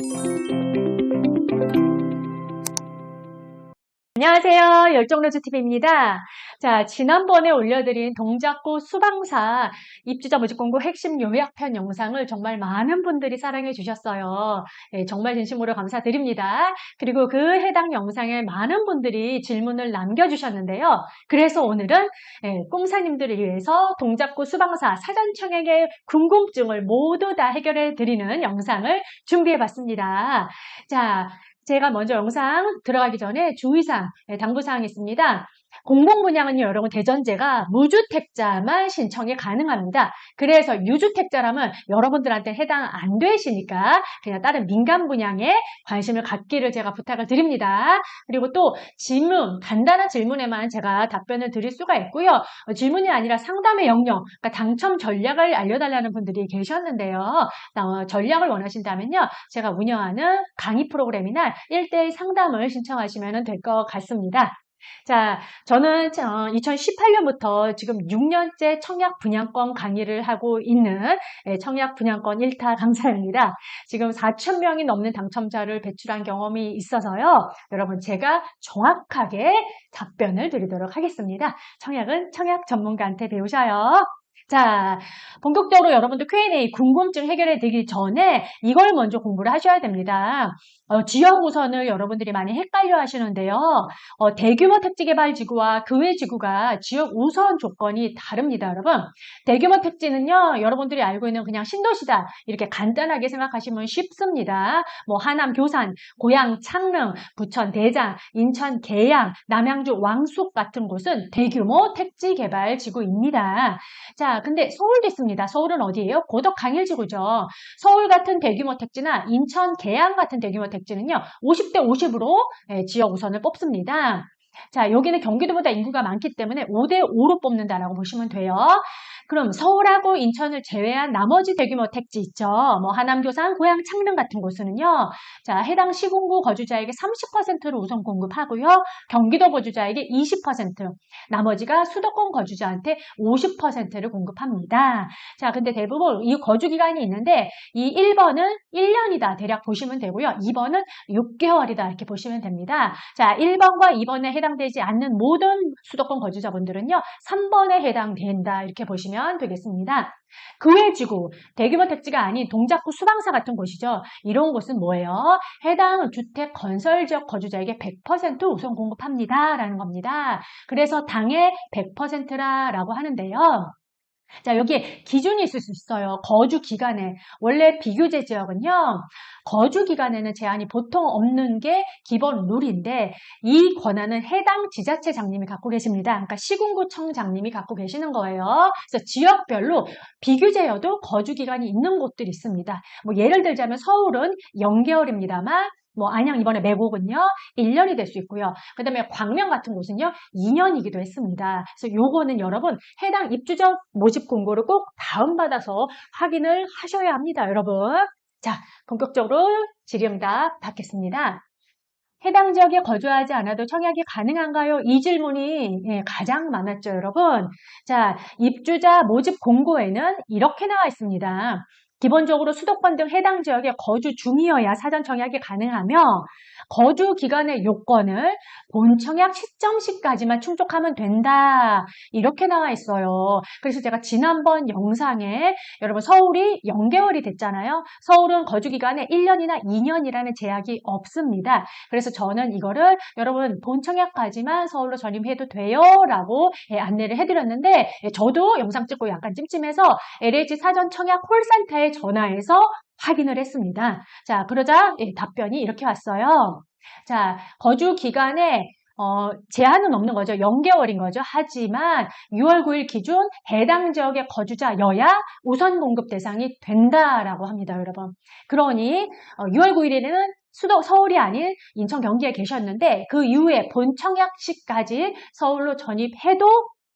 Thank you. 안녕하세요. 열정로즈TV입니다. 자, 지난번에 올려드린 동작구 수방사 입주자 모집 공고 핵심 요약편 영상을 정말 많은 분들이 사랑해 주셨어요. 네, 정말 진심으로 감사드립니다. 그리고 그 해당 영상에 많은 분들이 질문을 남겨주셨는데요. 그래서 오늘은 네, 꽁사님들을 위해서 동작구 수방사 사전청약의 궁금증을 모두 다 해결해 드리는 영상을 준비해 봤습니다. 자, 제가 먼저 영상 들어가기 전에 주의사항, 네, 당부사항이 있습니다. 공공 분양은요, 여러분, 대전제가 무주택자만 신청이 가능합니다. 그래서 유주택자라면 여러분들한테 해당 안 되시니까 그냥 다른 민간 분양에 관심을 갖기를 제가 부탁을 드립니다. 그리고 또 질문, 간단한 질문에만 제가 답변을 드릴 수가 있고요. 어, 질문이 아니라 상담의 영역, 그러니까 당첨 전략을 알려달라는 분들이 계셨는데요. 어, 전략을 원하신다면요. 제가 운영하는 강의 프로그램이나 1대1 상담을 신청하시면 될 것 같습니다. 자, 저는 2018년부터 지금 6년째 청약 분양권 강의를 하고 있는 예, 청약 분양권 1타 강사입니다. 지금 4천 명이 넘는 당첨자를 배출한 경험이 있어서요. 여러분 제가 정확하게 답변을 드리도록 하겠습니다. 청약은 청약 전문가한테 배우셔요. 자, 본격적으로 여러분들 Q&A 궁금증 해결해 드리기 전에 이걸 먼저 공부를 하셔야 됩니다. 어, 지역 우선을 여러분들이 많이 헷갈려 하시는데요. 어, 대규모 택지개발 지구와 그 외 지구가 지역 우선 조건이 다릅니다, 여러분. 대규모 택지는요, 여러분들이 알고 있는 그냥 신도시다. 이렇게 간단하게 생각하시면 쉽습니다. 뭐 하남 교산, 고양 창릉, 부천 대장, 인천 계양, 남양주 왕숙 같은 곳은 대규모 택지 개발 지구입니다. 자, 근데 서울도 있습니다. 서울은 어디예요? 고덕 강일지구죠. 서울 같은 대규모 택지나 인천 계양 같은 대규모 택지 백지는요 50대 50으로 예, 지역 우선을 뽑습니다. 자, 여기는 경기도보다 인구가 많기 때문에 5대 5로 뽑는다라고 보시면 돼요. 그럼 서울하고 인천을 제외한 나머지 대규모 택지 있죠. 뭐 하남, 교산, 고양, 창릉 같은 곳은요. 자, 해당 시군구 거주자에게 30%를 우선 공급하고요. 경기도 거주자에게 20%, 나머지가 수도권 거주자한테 50%를 공급합니다. 자, 근데 대부분 이 거주 기간이 있는데 이 1번은 1년이다 대략 보시면 되고요. 2번은 6개월이다 이렇게 보시면 됩니다. 자, 1번과 2번에 해당되지 않는 모든 수도권 거주자분들은요. 3번에 해당된다 이렇게 보시면 보시면 되겠습니다. 그 외 지구, 대규모 택지가 아닌 동작구 수방사 같은 곳이죠. 이런 곳은 뭐예요? 해당 주택 건설 지역 거주자에게 100% 우선 공급합니다. 라는 겁니다. 그래서 당의 100%라고 하는데요. 자, 여기에 기준이 있을 수 있어요. 거주 기간에. 원래 비규제 지역은요, 거주 기간에는 제한이 보통 없는 게 기본 룰인데, 이 권한은 해당 지자체 장님이 갖고 계십니다. 그러니까 시군구청 장님이 갖고 계시는 거예요. 그래서 지역별로 비규제여도 거주 기간이 있는 곳들이 있습니다. 뭐 예를 들자면 서울은 0개월입니다만, 뭐 안양 이번에 매곡은요 1년이 될 수 있고요. 그 다음에 광명 같은 곳은요 2년이기도 했습니다. 그래서 요거는 여러분 해당 입주자 모집 공고를 꼭 다운받아서 확인을 하셔야 합니다. 여러분. 자 본격적으로 질의응답 받겠습니다. 해당 지역에 거주하지 않아도 청약이 가능한가요? 이 질문이 예, 가장 많았죠, 여러분. 자, 입주자 모집 공고에는 이렇게 나와 있습니다. 기본적으로 수도권 등 해당 지역에 거주 중이어야 사전 청약이 가능하며 거주 기간의 요건을 본 청약 시점 시까지만 충족하면 된다. 이렇게 나와 있어요. 그래서 제가 지난번 영상에 여러분 서울이 0개월이 됐잖아요. 서울은 거주 기간에 1년이나 2년이라는 제약이 없습니다. 그래서 저는 이거를 여러분 본 청약까지만 서울로 전입해도 돼요. 라고 예, 안내를 해드렸는데 예, 저도 영상 찍고 약간 찜찜해서 LH 사전 청약 콜센터에 전화해서 확인을 했습니다. 자, 그러자 예, 답변이 이렇게 왔어요. 자, 거주 기간에 어, 제한은 없는 거죠. 0개월인 거죠. 하지만 6월 9일 기준 해당 지역의 거주자여야 우선 공급 대상이 된다라고 합니다, 여러분. 그러니 어, 6월 9일에는 수도 서울이 아닌 인천 경기에 계셨는데 그 이후에 본 청약 시까지 서울로 전입해도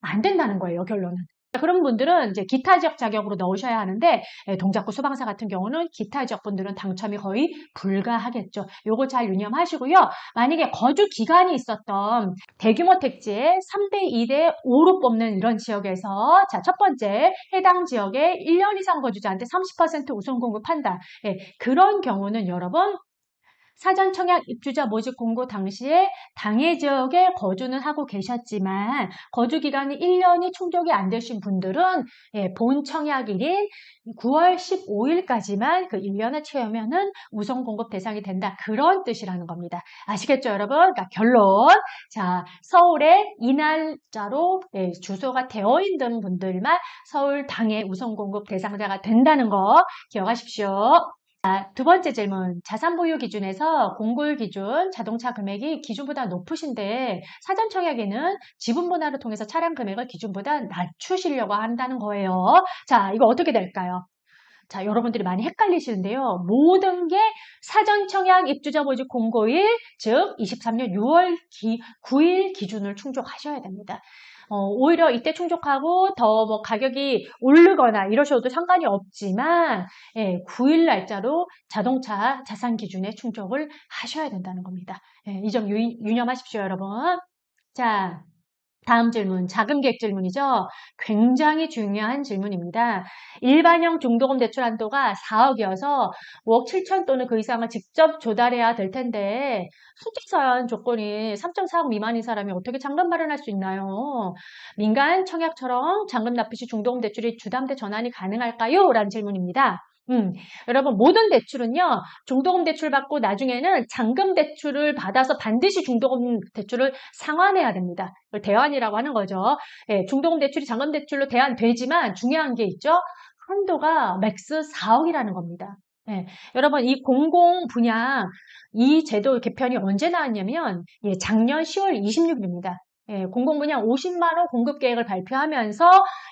안 된다는 거예요, 결론은. 그런 분들은 이제 기타 지역 자격으로 넣으셔야 하는데 예, 동작구 수방사 같은 경우는 기타 지역 분들은 당첨이 거의 불가하겠죠. 요거 잘 유념하시고요. 만약에 거주 기간이 있었던 대규모 택지에 3대 2대 5로 뽑는 이런 지역에서 자, 첫 번째 해당 지역에 1년 이상 거주자한테 30% 우선 공급한다. 예, 그런 경우는 여러분 사전 청약 입주자 모집 공고 당시에 당해 지역에 거주는 하고 계셨지만 거주 기간이 1년이 충족이 안 되신 분들은 예, 본 청약일인 9월 15일까지만 그 1년을 채우면은 우선 공급 대상이 된다. 그런 뜻이라는 겁니다. 아시겠죠, 여러분? 그러니까 결론. 자, 서울에 이 날짜로 예, 주소가 되어 있는 분들만 서울 당해 우선 공급 대상자가 된다는 거 기억하십시오. 자, 두 번째 질문. 자산 보유 기준에서 공굴 기준 자동차 금액이 기준보다 높으신데 사전 청약에는 지분 분할을 통해서 차량 금액을 기준보다 낮추시려고 한다는 거예요. 자, 이거 어떻게 될까요? 자, 여러분들이 많이 헷갈리시는데요. 모든 게 사전 청약 입주자 모집 공고일, 즉 23년 6월 기, 9일 기준을 충족하셔야 됩니다. 어, 오히려 이때 충족하고 더 뭐 가격이 오르거나 이러셔도 상관이 없지만 예, 9일 날짜로 자동차 자산 기준에 충족을 하셔야 된다는 겁니다. 예, 이점 유념하십시오, 여러분. 자, 다음 질문, 자금 계획 질문이죠. 굉장히 중요한 질문입니다. 일반형 중도금 대출 한도가 4억이어서 5억 7천 또는 그 이상을 직접 조달해야 될 텐데 수직사연 조건이 3.4억 미만인 사람이 어떻게 잔금 마련할 수 있나요? 민간 청약처럼 잔금 납부 시 중도금 대출이 주담대 전환이 가능할까요? 라는 질문입니다. 음, 여러분 모든 대출은요 중도금 대출 받고 나중에는 잔금 대출을 받아서 반드시 중도금 대출을 상환해야 됩니다. 대환이라고 하는 거죠. 예, 중도금 대출이 잔금 대출로 대환되지만 중요한 게 있죠. 한도가 맥스 4억이라는 겁니다. 예, 여러분 이 공공 분양 이 제도 개편이 언제 나왔냐면 예, 작년 10월 26일입니다. 예, 공공분양 50만원 공급 계획을 발표하면서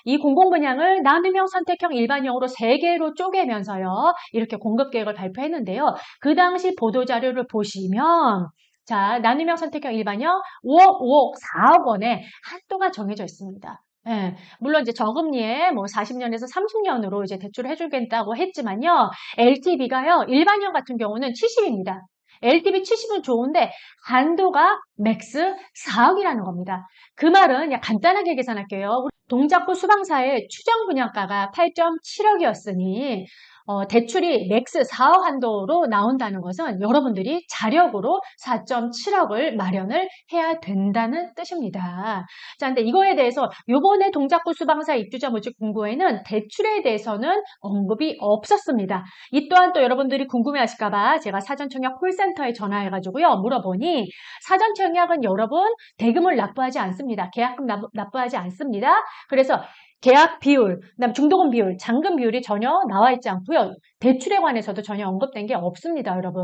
이 공공분양을 나눔형 선택형 일반형으로 3개로 쪼개면서요. 이렇게 공급 계획을 발표했는데요. 그 당시 보도자료를 보시면 자, 나눔형 선택형 일반형 5억, 5억, 4억 원의 한도가 정해져 있습니다. 예, 물론 이제 저금리에 뭐 40년에서 30년으로 이제 대출을 해주겠다고 했지만요. LTV가요, 일반형 같은 경우는 70입니다. LTV 70은 좋은데 한도가 맥스 4억이라는 겁니다. 그 말은 간단하게 계산할게요. 동작구 수방사의 추정 분양가가 8.7억이었으니 어, 대출이 맥스 4억 한도로 나온다는 것은 여러분들이 자력으로 4.7억을 마련을 해야 된다는 뜻입니다. 자, 근데 이거에 대해서 요번에 동작구 수방사 입주자 모집 공고에는 대출에 대해서는 언급이 없었습니다. 이 또한 또 여러분들이 궁금해 하실까봐 제가 사전청약 콜센터에 전화해가지고요. 물어보니 사전청약 은 여러분 대금을 납부하지 않습니다. 계약금 납부하지 않습니다. 그래서 계약 비율, 그다음 중도금 비율, 잔금 비율이 전혀 나와 있지 않고요. 대출에 관해서도 전혀 언급된 게 없습니다, 여러분.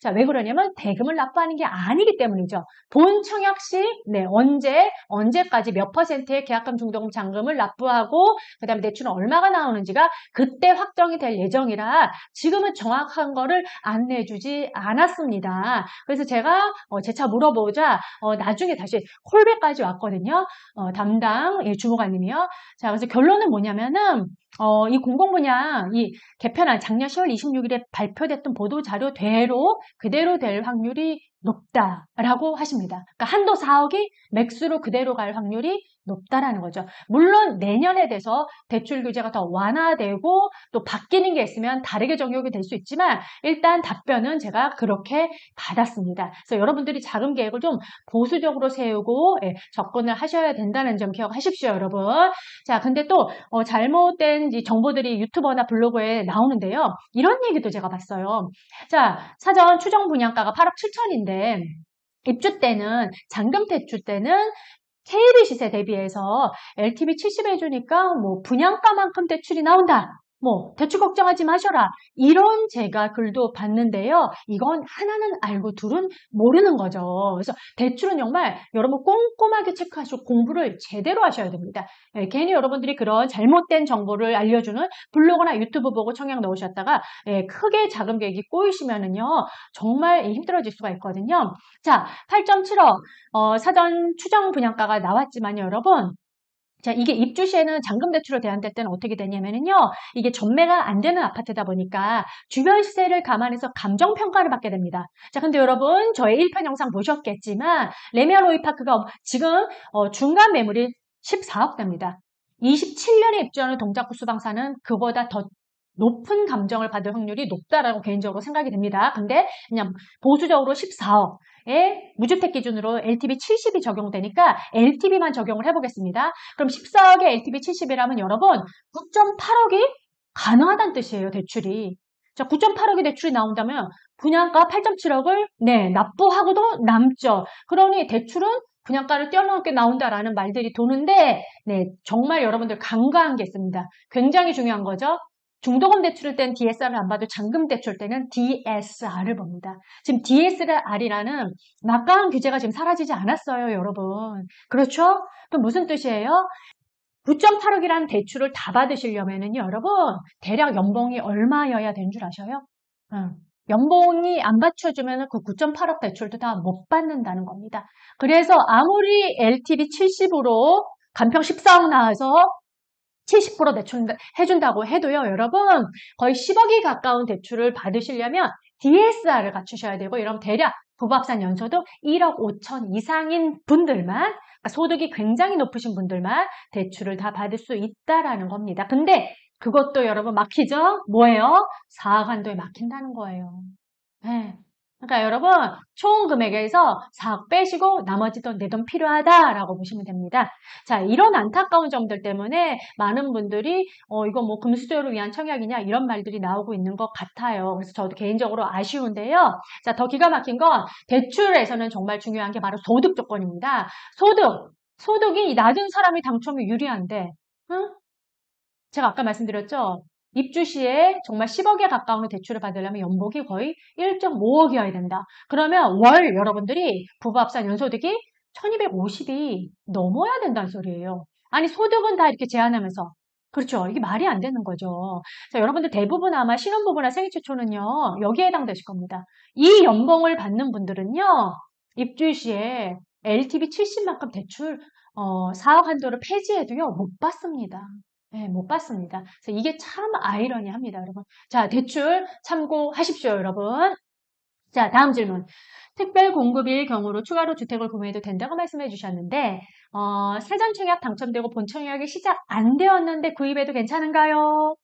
자, 왜 그러냐면 대금을 납부하는 게 아니기 때문이죠. 본 청약 시 네, 언제 언제까지 몇 퍼센트의 계약금, 중도금, 잔금을 납부하고 그다음에 대출은 얼마가 나오는지가 그때 확정이 될 예정이라 지금은 정확한 거를 안내해 주지 않았습니다. 그래서 제가 어, 재차 물어보자 어, 나중에 다시 콜백까지 왔거든요. 어, 담당 예, 주무관님이요. 자, 그래서 결론은 뭐냐면은 어, 이 공공분양, 이 개편안 작년 10월 26일에 발표됐던 보도 자료대로 그대로 될 확률이 높다라고 하십니다. 그러니까 한도 4억이 맥수로 그대로 갈 확률이 높다라는 거죠. 물론 내년에 대해서 대출 규제가 더 완화되고 또 바뀌는 게 있으면 다르게 적용이 될 수 있지만 일단 답변은 제가 그렇게 받았습니다. 그래서 여러분들이 자금 계획을 좀 보수적으로 세우고 예, 접근을 하셔야 된다는 점 기억하십시오, 여러분. 자, 근데 또 어, 잘못된 정보들이 유튜버나 블로그에 나오는데요. 이런 얘기도 제가 봤어요. 자, 사전 추정 분양가가 8억 7천인데 입주 때는 잔금 대출 때는 KB 시세 대비해서 LTV 70 해주니까 뭐 분양가만큼 대출이 나온다. 뭐 대출 걱정하지 마셔라. 이런 제가 글도 봤는데요. 이건 하나는 알고 둘은 모르는 거죠. 그래서 대출은 정말 여러분 꼼꼼하게 체크하시고 공부를 제대로 하셔야 됩니다. 예, 괜히 여러분들이 그런 잘못된 정보를 알려주는 블로그나 유튜브 보고 청약 넣으셨다가 예, 크게 자금 계획이 꼬이시면은요 정말 힘들어질 수가 있거든요. 자 8.7억. 어, 사전 추정 분양가가 나왔지만 여러분 자, 이게 입주 시에는 잔금 대출을 대안될 때는 어떻게 되냐면요. 이게 전매가 안 되는 아파트다 보니까 주변 시세를 감안해서 감정 평가를 받게 됩니다. 자, 근데 여러분 저의 1편 영상 보셨겠지만 레미아로이 파크가 지금 어, 중간 매물이 14억대입니다. 27년에 입주하는 동작구 수방사는 그보다 더 높은 감정을 받을 확률이 높다라고 개인적으로 생각이 됩니다. 근데 그냥 보수적으로 14억 에 무주택 기준으로 LTV 70이 적용되니까 LTV만 적용을 해보겠습니다. 그럼 14억에 LTV 70이라면 여러분 9.8억이 가능하다는 뜻이에요. 대출이. 자, 9.8억의 대출이 나온다면 분양가 8.7억을 네 납부하고도 남죠. 그러니 대출은 분양가를 뛰어넘게 나온다라는 말들이 도는데 네 정말 여러분들 간과한 게 있습니다. 굉장히 중요한 거죠. 중도금 대출을 땐 DSR을 안 봐도 잔금 대출 때는 DSR을 봅니다. 지금 DSR이라는 막강한 규제가 지금 사라지지 않았어요, 여러분. 그렇죠? 그럼 무슨 뜻이에요? 9.8억이라는 대출을 다 받으시려면은요, 여러분, 대략 연봉이 얼마여야 되는 줄 아셔요? 응. 연봉이 안 받쳐주면 그 9.8억 대출도 다 못 받는다는 겁니다. 그래서 아무리 LTV 70으로 간평 14억 나와서 70% 대출 해준다고 해도요, 여러분 거의 10억이 가까운 대출을 받으시려면 DSR을 갖추셔야 되고 이런 대략 부부합산 연소득 1억 5천 이상인 분들만 그러니까 소득이 굉장히 높으신 분들만 대출을 다 받을 수 있다라는 겁니다. 근데 그것도 여러분 막히죠? 뭐예요? 사학한도에 막힌다는 거예요. 네. 그러니까 여러분 총 금액에서 4억 빼시고 나머지 돈 내 돈 필요하다라고 보시면 됩니다. 자 이런 안타까운 점들 때문에 많은 분들이 어 이거 뭐 금수저를 위한 청약이냐 이런 말들이 나오고 있는 것 같아요. 그래서 저도 개인적으로 아쉬운데요. 자더 기가 막힌 건 대출에서는 정말 중요한 게 바로 소득 조건입니다. 소득 소득이 낮은 사람이 당첨이 유리한데 응? 제가 아까 말씀드렸죠. 입주 시에 정말 10억에 가까운 대출을 받으려면 연봉이 거의 1.5억이어야 된다. 그러면 월 여러분들이 부부합산 연소득이 1250이 넘어야 된다는 소리예요. 아니 소득은 다 이렇게 제한하면서 그렇죠. 이게 말이 안 되는 거죠. 자, 여러분들 대부분 아마 신혼부부나 생애 최초는요, 여기에 해당되실 겁니다. 이 연봉을 받는 분들은요, 입주 시에 LTV 70만큼 대출, 어, 사억 한도를 폐지해도요, 못 받습니다. 네, 못 봤습니다. 그래서 이게 참 아이러니합니다, 여러분. 자, 대출 참고하십시오, 여러분. 자, 다음 질문. 특별 공급일 경우로 추가로 주택을 구매해도 된다고 말씀해 주셨는데 어, 사전 청약 당첨되고 본 청약이 시작 안 되었는데 구입해도 괜찮은가요?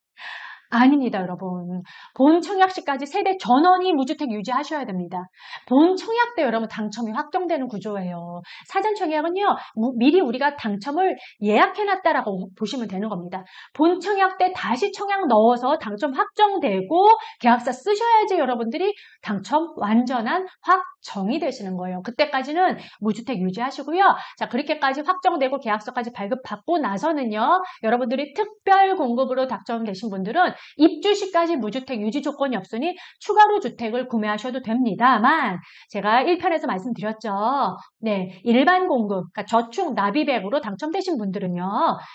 아닙니다, 여러분. 본 청약 시까지 세대 전원이 무주택 유지하셔야 됩니다. 본 청약 때 여러분 당첨이 확정되는 구조예요. 사전 청약은요, 미리 우리가 당첨을 예약해놨다라고 보시면 되는 겁니다. 본 청약 때 다시 청약 넣어서 당첨 확정되고 계약서 쓰셔야지 여러분들이 당첨 완전한 확 정이 되시는 거예요. 그때까지는 무주택 유지하시고요. 자, 그렇게까지 확정되고 계약서까지 발급받고 나서는요, 여러분들이 특별 공급으로 당첨되신 분들은 입주 시까지 무주택 유지 조건이 없으니 추가로 주택을 구매하셔도 됩니다만 제가 1편에서 말씀드렸죠. 네, 일반 공급, 그러니까 저축 납입액으로 당첨되신 분들은요.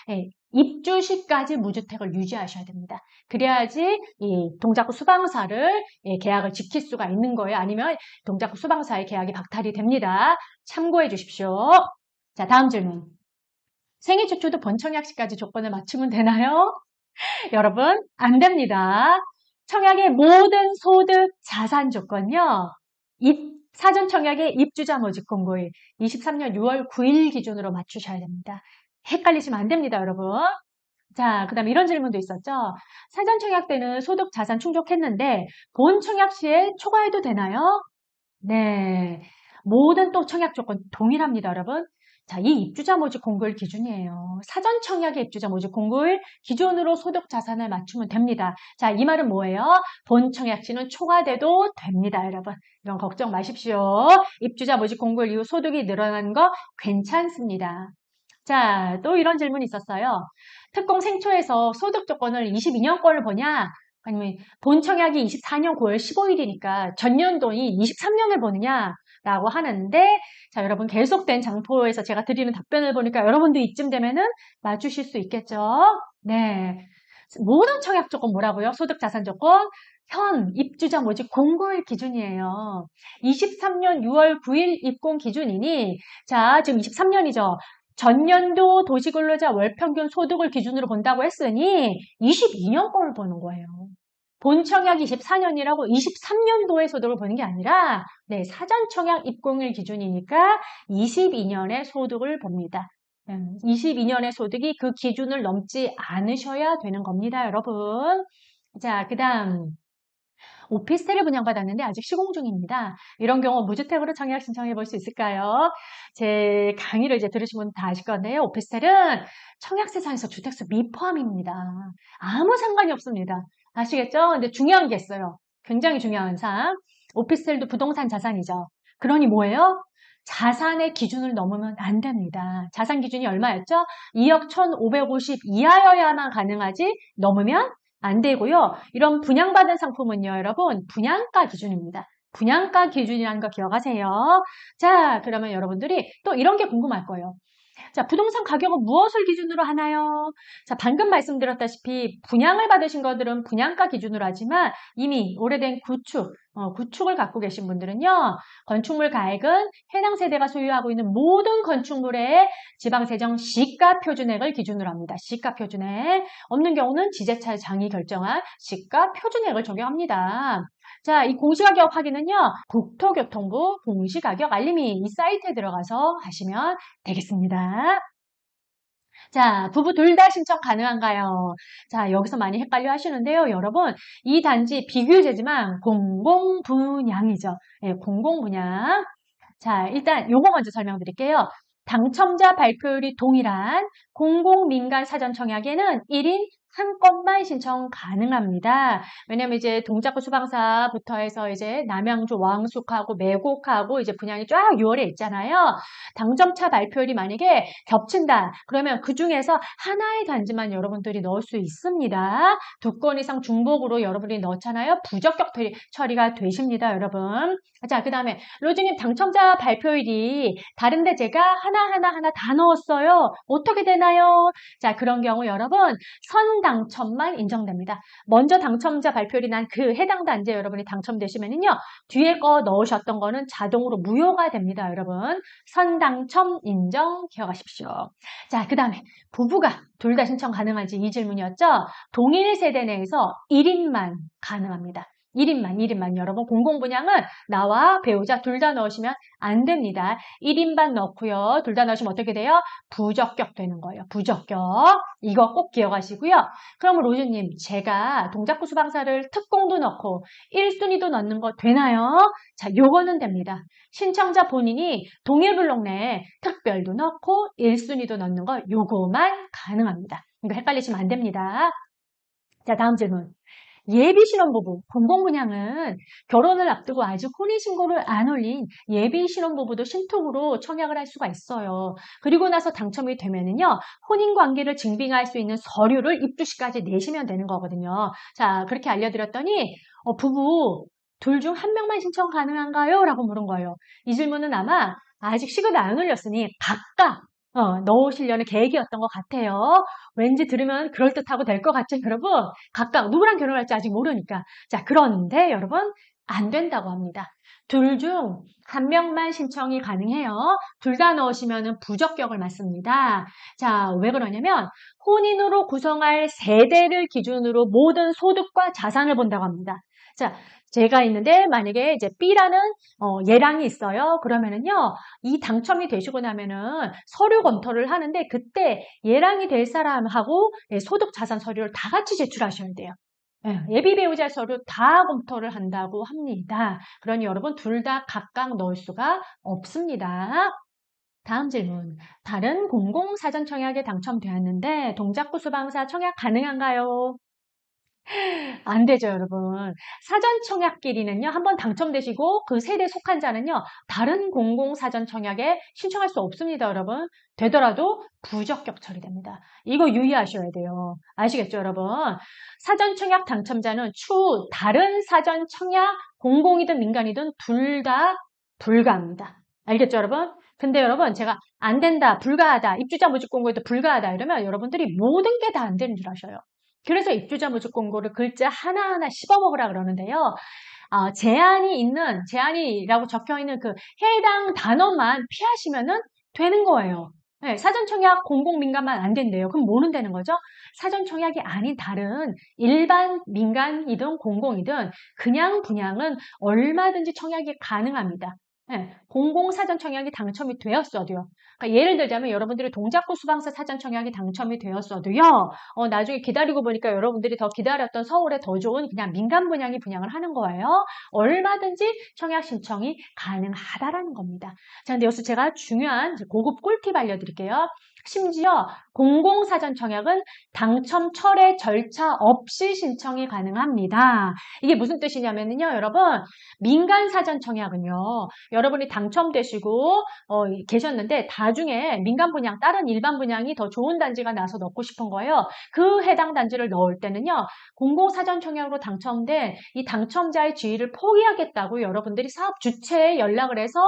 네, 입주 시까지 무주택을 유지하셔야 됩니다. 그래야지 이 동작구 수방사를 예, 계약을 지킬 수가 있는 거예요. 아니면 동작구 수방사의 계약이 박탈이 됩니다. 참고해 주십시오. 자, 다음 질문. 생애 최초도 본청약 시까지 조건을 맞추면 되나요? 여러분, 안 됩니다. 청약의 모든 소득 자산 조건요. 사전 청약의 입주자 모집 공고일 23년 6월 9일 기준으로 맞추셔야 됩니다. 헷갈리시면 안 됩니다, 여러분. 자, 그 다음에 이런 질문도 있었죠. 사전 청약 때는 소득 자산 충족했는데 본 청약 시에 초과해도 되나요? 네. 모든 또 청약 조건 동일합니다, 여러분. 자, 이 입주자 모집 공고일 기준이에요. 사전 청약의 입주자 모집 공고일 기준으로 소득 자산을 맞추면 됩니다. 자, 이 말은 뭐예요? 본 청약 시는 초과돼도 됩니다, 여러분. 이런 걱정 마십시오. 입주자 모집 공고일 이후 소득이 늘어난 거 괜찮습니다. 자, 또 이런 질문이 있었어요. 특공 생초에서 소득 조건을 22년권을 보냐? 아니면 본 청약이 24년 9월 15일이니까 전년도이 23년을 보느냐? 라고 하는데 자 여러분 계속된 장포에서 제가 드리는 답변을 보니까 여러분도 이쯤 되면은 맞추실 수 있겠죠. 네. 모든 청약 조건 뭐라고요? 소득 자산 조건 현 입주자 모집 공고일 기준이에요. 23년 6월 9일 입공 기준이니 자 지금 23년이죠. 전년도 도시근로자 월평균 소득을 기준으로 본다고 했으니 22년 거를 보는 거예요. 본 청약 24년이라고 23년도의 소득을 보는 게 아니라 네, 사전 청약 입공일 기준이니까 22년의 소득을 봅니다. 22년의 음, 소득이 그 기준을 넘지 않으셔야 되는 겁니다, 여러분. 자, 그 다음. 오피스텔을 분양받았는데 아직 시공 중입니다. 이런 경우 무주택으로 청약 신청해 볼 수 있을까요? 제 강의를 이제 들으신 분 다 아실 건데요. 오피스텔은 청약세상에서 주택수 미포함입니다. 아무 상관이 없습니다. 아시겠죠? 근데 중요한 게 있어요. 굉장히 중요한 사항. 오피스텔도 부동산 자산이죠. 그러니 뭐예요? 자산의 기준을 넘으면 안 됩니다. 자산 기준이 얼마였죠? 2억 1,550 이하여야만 가능하지 넘으면 안 되고요. 이런 분양받은 상품은요, 여러분, 분양가 기준입니다. 분양가 기준이라는 거 기억하세요. 자, 그러면 여러분들이 또 이런 게 궁금할 거예요. 자, 부동산 가격은 무엇을 기준으로 하나요? 자, 방금 말씀드렸다시피 분양을 받으신 것들은 분양가 기준으로 하지만 이미 오래된 구축, 어, 구축을 갖고 계신 분들은요, 건축물 가액은 해당 세대가 소유하고 있는 모든 건축물의 지방세정 시가 표준액을 기준으로 합니다. 시가 표준액. 없는 경우는 지자체 장이 결정한 시가 표준액을 적용합니다. 자, 이 공시가격 확인은요, 국토교통부 공시가격 알림이 이 사이트에 들어가서 하시면 되겠습니다. 자, 부부 둘 다 신청 가능한가요? 자, 여기서 많이 헷갈려 하시는데요. 여러분, 이 단지 비교제지만 공공분양이죠. 예, 공공분양. 자, 일단 요거 먼저 설명드릴게요. 당첨자 발표율이 동일한 공공민간 사전 청약에는 1인 한 건만 신청 가능합니다. 왜냐면 이제 동작구 수방사부터 해서 이제 남양주 왕숙하고 매곡하고 이제 분양이 쫙 6월에 있잖아요. 당점차 발표율이 만약에 겹친다. 그러면 그 중에서 하나의 단지만 여러분들이 넣을 수 있습니다. 두 건 이상 중복으로 여러분이 넣잖아요. 부적격 처리가 되십니다, 여러분. 자, 그 다음에 로즈님 당첨자 발표율이 다른데 제가 하나하나 하나 다 넣었어요. 어떻게 되나요? 자, 그런 경우 여러분 선 당첨만 인정됩니다. 먼저 당첨자 발표율이 난 그 해당 단지에 여러분이 당첨되시면은요. 뒤에 거 넣으셨던 거는 자동으로 무효가 됩니다. 여러분. 선당첨 인정 기억하십시오. 자, 그 다음에 부부가 둘 다 신청 가능한지 이 질문이었죠. 동일 세대 내에서 1인만 가능합니다. 1인만, 1인만 여러분 공공 분양은 나와 배우자 둘 다 넣으시면 안 됩니다. 1인만 넣고요. 둘 다 넣으시면 어떻게 돼요? 부적격 되는 거예요. 부적격. 이거 꼭 기억하시고요. 그럼 로즈님, 제가 동작구 수방사를 특공도 넣고 1순위도 넣는 거 되나요? 자, 요거는 됩니다. 신청자 본인이 동일블록 내에 특별도 넣고 1순위도 넣는 거 요거만 가능합니다. 이거 헷갈리시면 안 됩니다. 자, 다음 질문. 예비 신혼부부, 공공분양은 결혼을 앞두고 아직 혼인신고를 안 올린 예비 신혼부부도 신통으로 청약을 할 수가 있어요. 그리고 나서 당첨이 되면은요, 혼인관계를 증빙할 수 있는 서류를 입주시까지 내시면 되는 거거든요. 자, 그렇게 알려드렸더니, 어, 부부 둘 중 한 명만 신청 가능한가요? 라고 물은 거예요. 이 질문은 아마 아직 시급이 안 올렸으니 각각 어, 넣으시려는 계획이었던 것 같아요. 왠지 들으면 그럴듯하고 될 것 같죠, 여러분? 각각 누구랑 결혼할지 아직 모르니까. 자, 그런데 여러분, 안 된다고 합니다. 둘 중 한 명만 신청이 가능해요. 둘 다 넣으시면 부적격을 맞습니다. 자, 왜 그러냐면 혼인으로 구성할 세대를 기준으로 모든 소득과 자산을 본다고 합니다. 자, 제가 있는데 만약에 이제 B라는 어, 예랑이 있어요. 그러면은요 이 당첨이 되시고 나면은 서류 검토를 하는데 그때 예랑이 될 사람하고 예, 소득 자산 서류를 다 같이 제출하셔야 돼요. 예, 예비 배우자 서류 다 검토를 한다고 합니다. 그러니 여러분 둘 다 각각 넣을 수가 없습니다. 다음 질문. 다른 공공사전 청약에 당첨되었는데 동작구 수방사 청약 가능한가요? 안 되죠, 여러분. 사전 청약끼리는요, 한번 당첨되시고 그 세대 속한 자는요, 다른 공공 사전 청약에 신청할 수 없습니다, 여러분. 되더라도 부적격 처리됩니다. 이거 유의하셔야 돼요. 아시겠죠, 여러분? 사전 청약 당첨자는 추후 다른 사전 청약 공공이든 민간이든 둘 다 불가합니다. 알겠죠, 여러분? 근데 여러분, 제가 안 된다, 불가하다, 입주자 모집 공고에도 불가하다 이러면 여러분들이 모든 게 다 안 되는 줄 아셔요. 그래서 입주자 모집 공고를 글자 하나하나 씹어먹으라 그러는데요. 어, 제한이 있는, 제한이라고 적혀 있는 그 해당 단어만 피하시면은 되는 거예요. 네, 사전청약 공공민간만 안 된대요. 그럼 뭐는 되는 거죠? 사전청약이 아닌 다른 일반 민간이든 공공이든 그냥 분양은 얼마든지 청약이 가능합니다. 네, 공공사전 청약이 당첨이 되었어도요. 그러니까 예를 들자면 여러분들이 동작구 수방사 사전 청약이 당첨이 되었어도요. 어, 나중에 기다리고 보니까 여러분들이 더 기다렸던 서울에 더 좋은 그냥 민간 분양이 분양을 하는 거예요. 얼마든지 청약 신청이 가능하다라는 겁니다. 자, 근데 여기서 제가 중요한 고급 꿀팁 알려드릴게요. 심지어 공공사전 청약은 당첨 철회 절차 없이 신청이 가능합니다. 이게 무슨 뜻이냐면요, 여러분 민간 사전 청약은요, 여러분이 당첨되시고 어, 계셨는데 나중에 민간 분양 다른 일반 분양이 더 좋은 단지가 나서 넣고 싶은 거예요. 그 해당 단지를 넣을 때는요, 공공사전 청약으로 당첨된 이 당첨자의 지위를 포기하겠다고 여러분들이 사업 주체에 연락을 해서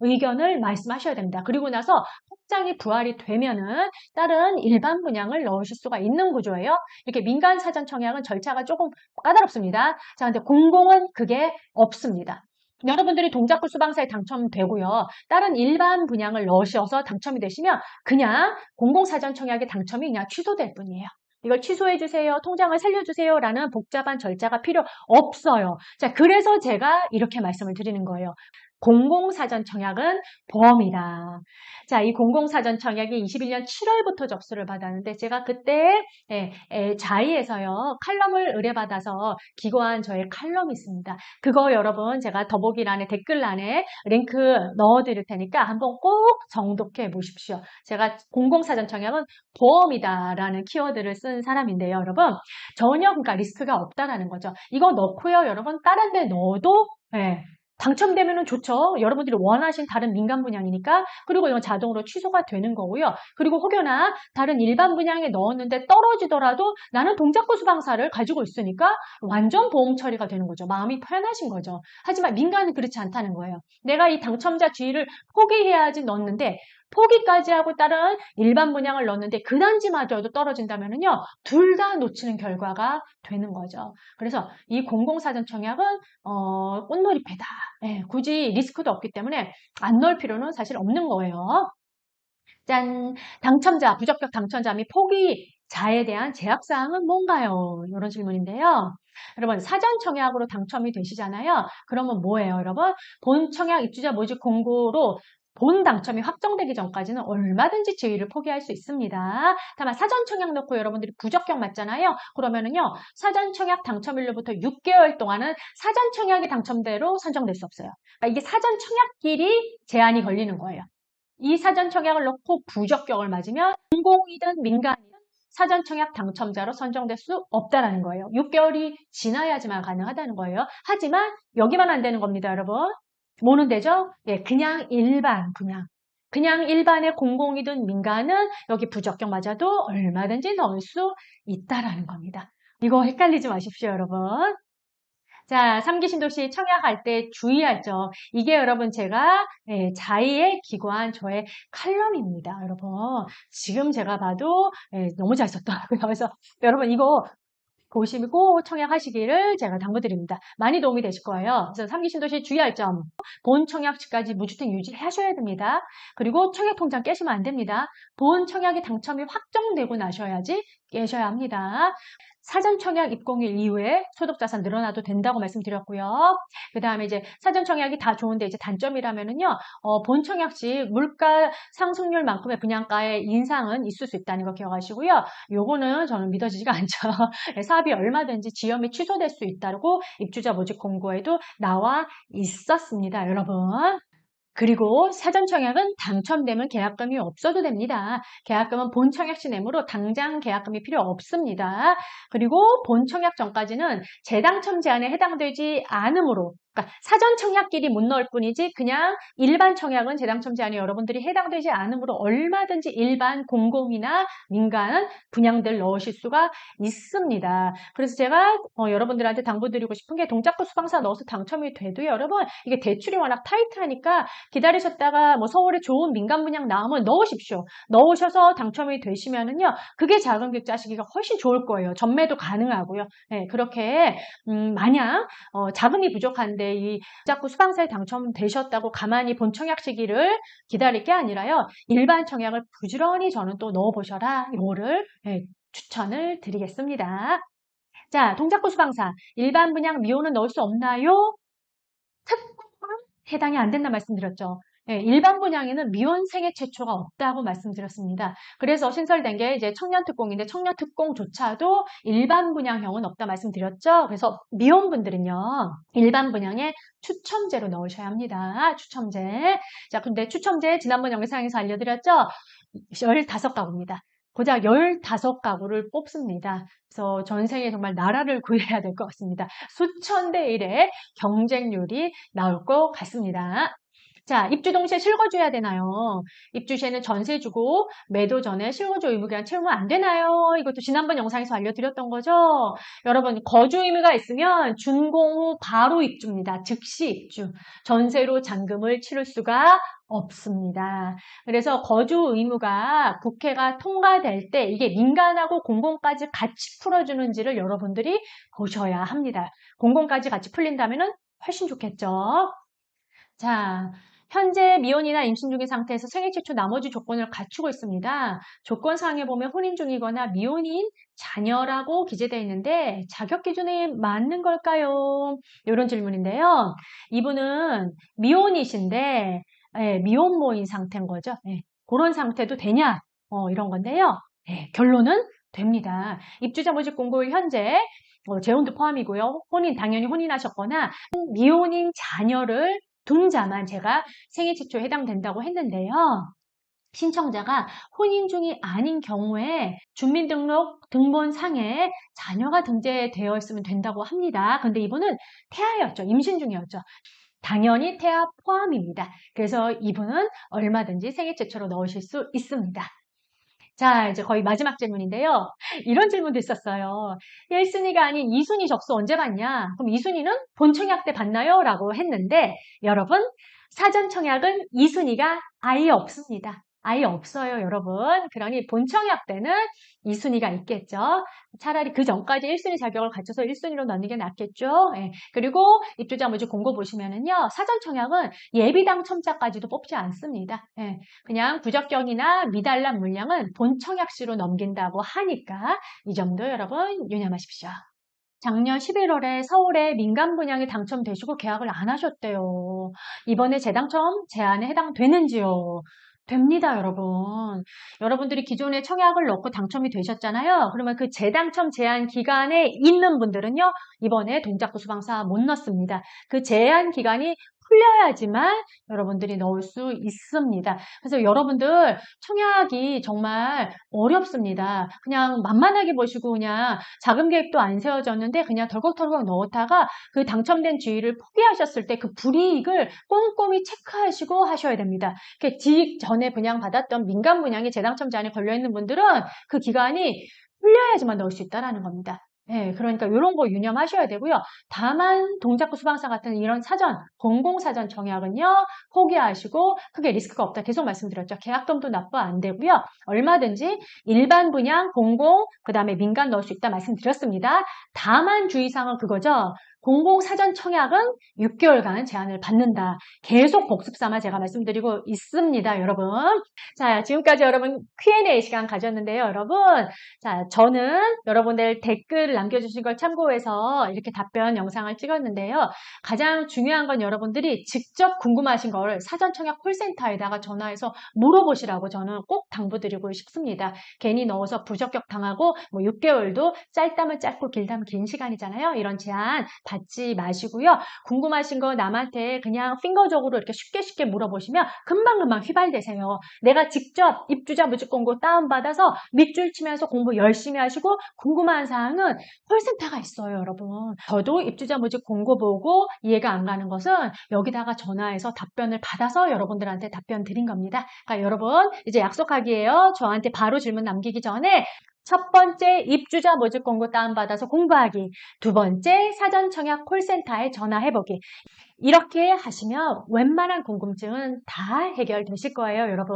의견을 말씀하셔야 됩니다. 그리고 나서 확장이 부활이 되면 은 다른 일반 분양을 넣으실 수가 있는 구조예요. 이렇게 민간 사전 청약은 절차가 조금 까다롭습니다. 자, 근데 공공은 그게 없습니다. 여러분들이 동작구 수방사에 당첨되고요. 다른 일반 분양을 넣으셔서 당첨이 되시면 그냥 공공사전 청약의 당첨이 그냥 취소될 뿐이에요. 이걸 취소해 주세요. 통장을 살려주세요. 라는 복잡한 절차가 필요 없어요. 자, 그래서 제가 이렇게 말씀을 드리는 거예요. 공공사전 청약은 보험이다. 자, 이 공공사전 청약이 21년 7월부터 접수를 받았는데 제가 그때 예, 예, 자이에서요 칼럼을 의뢰받아서 기고한 저의 칼럼이 있습니다. 그거 여러분 제가 더보기란에 댓글란에 링크 넣어드릴 테니까 한번 꼭 정독해 보십시오. 제가 공공사전 청약은 보험이다라는 키워드를 쓴 사람인데요, 여러분 전혀 그러니까 리스크가 없다라는 거죠. 이거 넣고요, 여러분 다른 데 넣어도 예, 당첨되면 좋죠. 여러분들이 원하신 다른 민간 분양이니까. 그리고 이건 자동으로 취소가 되는 거고요. 그리고 혹여나 다른 일반 분양에 넣었는데 떨어지더라도 나는 동작구 수방사를 가지고 있으니까 완전 보험 처리가 되는 거죠. 마음이 편하신 거죠. 하지만 민간은 그렇지 않다는 거예요. 내가 이 당첨자 지위를 포기해야지 넣었는데 포기까지 하고 다른 일반 분양을 넣었는데 그 단지마저도 떨어진다면요. 둘 다 놓치는 결과가 되는 거죠. 그래서 이 공공사전 청약은 어, 꽃놀이패다. 예, 굳이 리스크도 없기 때문에 안 넣을 필요는 사실 없는 거예요. 짠! 당첨자, 부적격 당첨자 및 포기 자에 대한 제약사항은 뭔가요? 이런 질문인데요. 여러분 사전 청약으로 당첨이 되시잖아요. 그러면 뭐예요, 여러분? 본 청약 입주자 모집 공고로 본 당첨이 확정되기 전까지는 얼마든지 지위를 포기할 수 있습니다. 다만 사전 청약 넣고 여러분들이 부적격 맞잖아요. 그러면은요 사전 청약 당첨일로부터 6개월 동안은 사전 청약이 당첨대로 선정될 수 없어요. 그러니까 이게 사전 청약끼리 제한이 걸리는 거예요. 이 사전 청약을 넣고 부적격을 맞으면 공공이든 민간이든 사전 청약 당첨자로 선정될 수 없다라는 거예요. 6개월이 지나야지만 가능하다는 거예요. 하지만 여기만 안 되는 겁니다, 여러분. 뭐는 되죠? 예, 그냥 일반 그냥 그냥 일반의 공공이든 민간은 여기 부적격 맞아도 얼마든지 넣을 수 있다라는 겁니다. 이거 헷갈리지 마십시오, 여러분. 자, 3기 신도시 청약할 때 주의할 점. 이게 여러분 제가 예, 자의에 기고한 저의 칼럼입니다, 여러분. 지금 제가 봐도 예, 너무 잘 썼더라고요. 그래서 여러분 이거 보시고 청약하시기를 제가 당부드립니다. 많이 도움이 되실 거예요. 그래서 3기 신도시 주의할 점. 본 청약 시까지 무주택 유지하셔야 됩니다. 그리고 청약 통장 깨시면 안 됩니다. 본 청약이 당첨이 확정되고 나셔야지 깨셔야 합니다. 사전 청약 입공일 이후에 소득 자산 늘어나도 된다고 말씀드렸고요. 그 다음에 이제 사전 청약이 다 좋은데 이제 단점이라면은요, 어, 본 청약 시 물가 상승률만큼의 분양가의 인상은 있을 수 있다는 거 기억하시고요. 요거는 저는 믿어지지가 않죠. 사업이 얼마든지 지연이 취소될 수 있다고 입주자 모집 공고에도 나와 있었습니다, 여러분. 그리고 사전 청약은 당첨되면 계약금이 없어도 됩니다. 계약금은 본 청약 시 내므로 당장 계약금이 필요 없습니다. 그리고 본 청약 전까지는 재당첨 제한에 해당되지 않으므로 그러니까 사전 청약끼리 못 넣을 뿐이지 그냥 일반 청약은 재당첨 제한이 여러분들이 해당되지 않으므로 얼마든지 일반 공공이나 민간 분양들 넣으실 수가 있습니다. 그래서 제가 어, 여러분들한테 당부드리고 싶은 게 동작구 수방사 넣어서 당첨이 돼도 여러분 이게 대출이 워낙 타이트하니까 기다리셨다가 뭐 서울에 좋은 민간 분양 나오면 넣으십시오. 넣으셔서 당첨이 되시면은요 그게 자금 객자 시기가 훨씬 좋을 거예요. 전매도 가능하고요. 네, 그렇게 음, 만약 어, 자금이 부족한데 이제 이 자꾸 수방사에 당첨되셨다고 가만히 본 청약 시기를 기다릴 게 아니라요. 일반 청약을 부지런히 저는 또 넣어보셔라. 이거를 예, 추천을 드리겠습니다. 자, 동작구 수방사. 일반 분양 미호는 넣을 수 없나요? 특공은 해당이 안 된다 말씀드렸죠. 예, 일반 분양에는 미혼 생애 최초가 없다고 말씀드렸습니다. 그래서 신설된 게 이제 청년 특공인데 청년 특공조차도 일반 분양형은 없다 말씀드렸죠. 그래서 미혼 분들은요 일반 분양에 추첨제로 넣으셔야 합니다. 추첨제. 자, 근데 추첨제 지난번 영상에서 알려드렸죠. 15가구입니다. 고작 15가구를 뽑습니다. 그래서 전생에 정말 나라를 구해야 될 것 같습니다. 수천 대 1의 경쟁률이 나올 것 같습니다. 자, 입주 동시에 실거주해야 되나요? 입주 시에는 전세 주고 매도 전에 실거주 의무 기간 채우면 안 되나요? 이것도 지난번 영상에서 알려드렸던 거죠. 여러분, 거주 의무가 있으면 준공 후 바로 입주입니다. 즉시 입주. 전세로 잔금을 치를 수가 없습니다. 그래서 거주 의무가 국회가 통과될 때 이게 민간하고 공공까지 같이 풀어주는지를 여러분들이 보셔야 합니다. 공공까지 같이 풀린다면 훨씬 좋겠죠. 자, 현재 미혼이나 임신 중인 상태에서 생애 최초 나머지 조건을 갖추고 있습니다. 조건상에 보면 혼인 중이거나 미혼인 자녀라고 기재되어 있는데 자격 기준에 맞는 걸까요? 이런 질문인데요. 이분은 미혼이신데 예, 미혼모인 상태인 거죠. 예, 그런 상태도 되냐? 어, 이런 건데요. 예, 결론은 됩니다. 입주자 모집 공고 현재 어, 재혼도 포함이고요. 혼인 당연히 혼인하셨거나 미혼인 자녀를 둔자만 제가 생애 최초에 해당된다고 했는데요. 신청자가 혼인 중이 아닌 경우에 주민등록 등본상에 자녀가 등재되어 있으면 된다고 합니다. 근데 이분은 태아였죠. 임신 중이었죠. 당연히 태아 포함입니다. 그래서 이분은 얼마든지 생애 최초로 넣으실 수 있습니다. 자, 이제 거의 마지막 질문인데요. 이런 질문도 있었어요. 1순위가 아닌 2순위 접수 언제 받냐? 그럼 2순위는 본 청약 때 받나요? 라고 했는데 여러분, 사전 청약은 2순위가 아예 없습니다. 아예 없어요, 여러분. 그러니 본청약 때는 2순위가 있겠죠. 차라리 그 전까지 1순위 자격을 갖춰서 1순위로 넣는 게 낫겠죠. 예. 그리고 입주자 모집 공고 보시면은요. 사전 청약은 예비 당첨자까지도 뽑지 않습니다. 예. 그냥 부적격이나 미달람 물량은 본청약시로 넘긴다고 하니까 이 점도 여러분 유념하십시오. 작년 11월에 서울에 민간 분양이 당첨되시고 계약을 안 하셨대요. 이번에 재당첨 제한에 해당되는지요? 됩니다, 여러분. 여러분들이 기존에 청약을 넣고 당첨이 되셨잖아요. 그러면 그 재당첨 제한 기간에 있는 분들은요, 이번에 동작구 수방사 못 넣습니다. 그 제한 기간이 풀려야지만 여러분들이 넣을 수 있습니다. 그래서 여러분들 청약이 정말 어렵습니다. 그냥 만만하게 보시고 그냥 자금 계획도 안 세워졌는데 그냥 덜컥덜컥 넣었다가 그 당첨된 주의를 포기하셨을 때 그 불이익을 꼼꼼히 체크하시고 하셔야 됩니다. 직전에 분양받았던 민간 분양이 재당첨 제한에 걸려있는 분들은 그 기간이 풀려야지만 넣을 수 있다는 겁니다. 네, 그러니까 이런 거 유념하셔야 되고요. 다만 동작구 수방사 같은 이런 사전, 공공사전 청약은요. 포기하시고 크게 리스크가 없다. 계속 말씀드렸죠. 계약금도 납부 안 되고요. 얼마든지 일반 분양, 공공, 그 다음에 민간 넣을 수 있다 말씀드렸습니다. 다만 주의사항은 그거죠. 공공사전 청약은 6개월간 제한을 받는다. 계속 복습 삼아 제가 말씀드리고 있습니다, 여러분. 자, 지금까지 여러분 Q&A 시간 가졌는데요, 여러분. 자, 저는 여러분들 댓글 남겨주신 걸 참고해서 이렇게 답변 영상을 찍었는데요. 가장 중요한 건 여러분들이 직접 궁금하신 걸 사전 청약 콜센터에다가 전화해서 물어보시라고 저는 꼭 당부드리고 싶습니다. 괜히 넣어서 부적격 당하고 뭐 6개월도 짧다면 짧고 길다면 긴 시간이잖아요. 이런 제한 받지 마시고요. 궁금하신 거 남한테 그냥 핑거적으로 이렇게 쉽게 쉽게 물어보시면 금방금방 휘발되세요. 내가 직접 입주자 무직 공고 다운받아서 밑줄 치면서 공부 열심히 하시고 궁금한 사항은 콜센터가 있어요, 여러분. 저도 입주자 무직 공고 보고 이해가 안 가는 것은 여기다가 전화해서 답변을 받아서 여러분들한테 답변 드린 겁니다. 그러니까 여러분 이제 약속하기에요. 저한테 바로 질문 남기기 전에 첫 번째 입주자 모집 공고 다운받아서 공부하기. 두 번째 사전 청약 콜센터에 전화해보기. 이렇게 하시면 웬만한 궁금증은 다 해결되실 거예요, 여러분.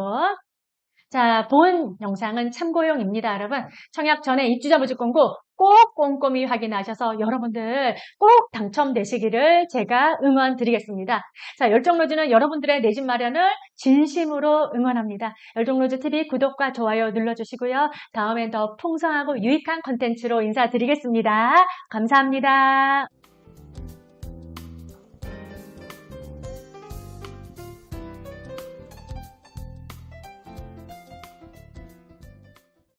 자, 본 영상은 참고용입니다, 여러분. 청약 전에 입주자 모집 공고 꼭 꼼꼼히 확인하셔서 여러분들 꼭 당첨되시기를 제가 응원 드리겠습니다. 자, 열정로즈는 여러분들의 내 집 마련을 진심으로 응원합니다. 열정로즈TV 구독과 좋아요 눌러주시고요. 다음엔 더 풍성하고 유익한 컨텐츠로 인사드리겠습니다. 감사합니다.